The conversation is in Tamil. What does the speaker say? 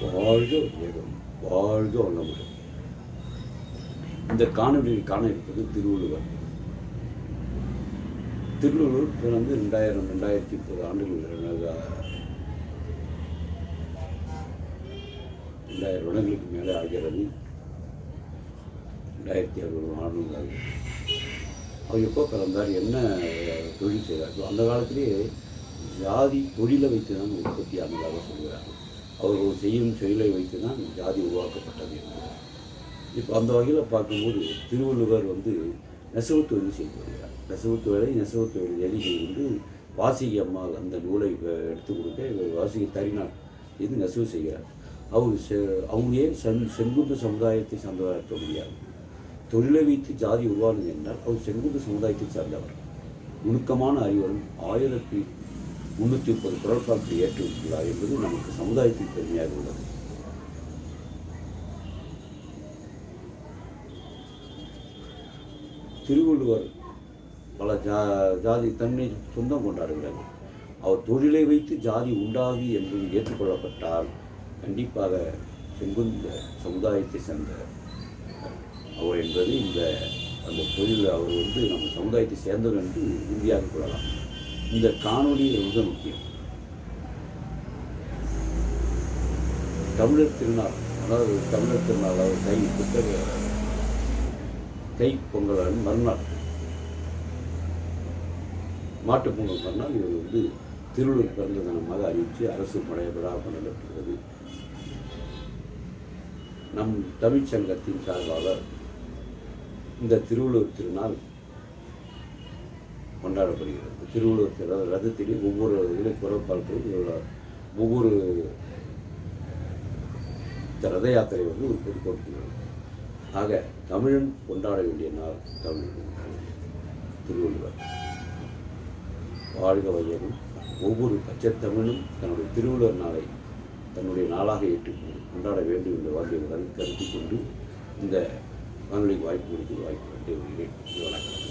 வாழ்க வையகம் வாழ்க வளமுடன் இந்த காணொலியில் காண இருப்பது திருவள்ளுவர். திருவள்ளுவர் பிறந்து ரெண்டாயிரம் ரெண்டாயிரத்தி முப்பது ஆண்டுகள் ரெண்டாயிரம் வருடங்களுக்கு மேலே ஆகிறது. ரெண்டாயிரத்தி அறுபது ஆண்டுகள். ஆகிறது அவர் எப்போ பிறந்தார் என்ன தொழில் செய்தார் அந்த காலத்திலேயே ஜாதி தொழிலை வைத்து தான் உற்பத்தி ஆனதாக சொல்கிறார்கள். அவர்கள் செய்யும் செயலை வைத்து தான் ஜாதி உருவாக்கப்பட்டது என்பது. இப்போ அந்த வகையில் பார்க்கும்போது திருவள்ளுவர் வந்து நெசவு தொழில் செய்து வருகிறார். நெசவு தொழிலை நெசவு தொழில் எலி வந்து வாசிகை அம்மாள் அந்த நூலை எடுத்து கொடுக்க இவர் வாசிகை தறினார் இது நெசவு செய்கிறார். அவர் செ அவங்க ஏன் சென் செங்குந்து சமுதாயத்தை சார்ந்தவராக இருக்க முடியாது தொழிலை வைத்து ஜாதி உருவானது என்றால் அவர் செங்குந்து சமுதாயத்தை சார்ந்தவர். நுணுக்கமான அறிவுடன் ஆயிரத்தி முன்னூற்றி முப்பது குரல்பாட்டை ஏற்றுள்ளார் என்பது நமக்கு சமுதாயத்தின் பெருமையாக உள்ளது. திருவள்ளுவர் பல ஜா ஜாதி தன்னை சொந்தம் கொண்டாடுகிறார். அவர் தொழிலை வைத்து ஜாதி உண்டாகி என்பது ஏற்றுக்கொள்ளப்பட்டால் கண்டிப்பாக செங்குந்த சமுதாயத்தை சேர்ந்த அவர் என்பது இந்த அந்த தொழில் அவர் வந்து நம்ம சமுதாயத்தை சேர்ந்தவர் என்று உறுதியாக கொள்ளலாம். இந்த காணொலி மிக முக்கியம்? தமிழர் திருநாள் அதாவது தமிழர் திருநாள் அதாவது தை புத்தக தை பொங்கல் மறுநாள். மாட்டுப் பொங்கல் மறுநாள் இவர் வந்து திருவள்ளுவர் பிறந்த தினமாக அறிவித்து அரசு பழைய விழா கொண்டாடப்படுகிறது நம் தமிழ்ச் சங்கத்தின் சார்பாக இந்த திருவள்ளுவர் திருநாள் கொண்டாடப்படுகிறது. திருவள்ளுவர் ரதத்திலே ஒவ்வொரு இதிலே குரப்பால்களும் ஒவ்வொரு ரத யாத்திரை வந்து ஒரு பொது கொடுக்கிறது. ஆக தமிழன் கொண்டாட வேண்டிய நாள் தமிழ் திருவள்ளுவர். வாழ்க வையகம் ஒவ்வொரு பச்சைத்தமிழும் தன்னுடைய திருவள்ளுவர் நாளை தன்னுடைய நாளாக ஏற்றுக்கொண்டு கொண்டாட வேண்டும் என்ற வாழ்க்கையை கருத்து கொண்டு இந்த வானொலிக்கு வாய்ப்பு கொடுத்து வாய்ப்பு கண்டு வணக்கம்.